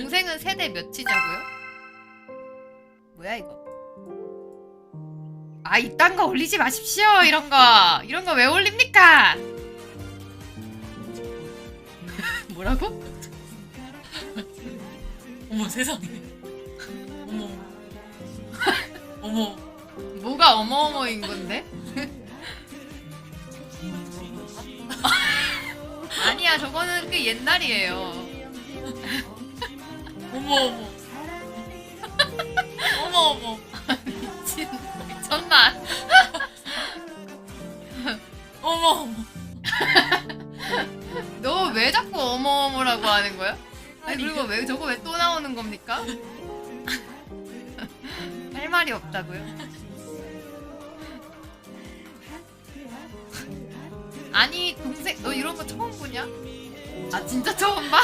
동생은 세대 몇이냐고요? 뭐야 이거? 아 이딴 거 올리지 마십시오 이런 거 이런 거 왜 올립니까? 뭐라고? 어머 세상에. 어머. 어머. 뭐가 어머어머인 건데? 아니야 저거는 그 옛날이에요. 어머 어머. 어머 어머. 미친 미쳤나? 어머 어머. 너 왜 자꾸 어머어머라고 하는 거야? 아니 그리고 왜 저거 왜 또 나오는 겁니까? 할 말이 없다고요? 아니 동생 너 이런 거 처음 보냐? 아 진짜 처음 봐?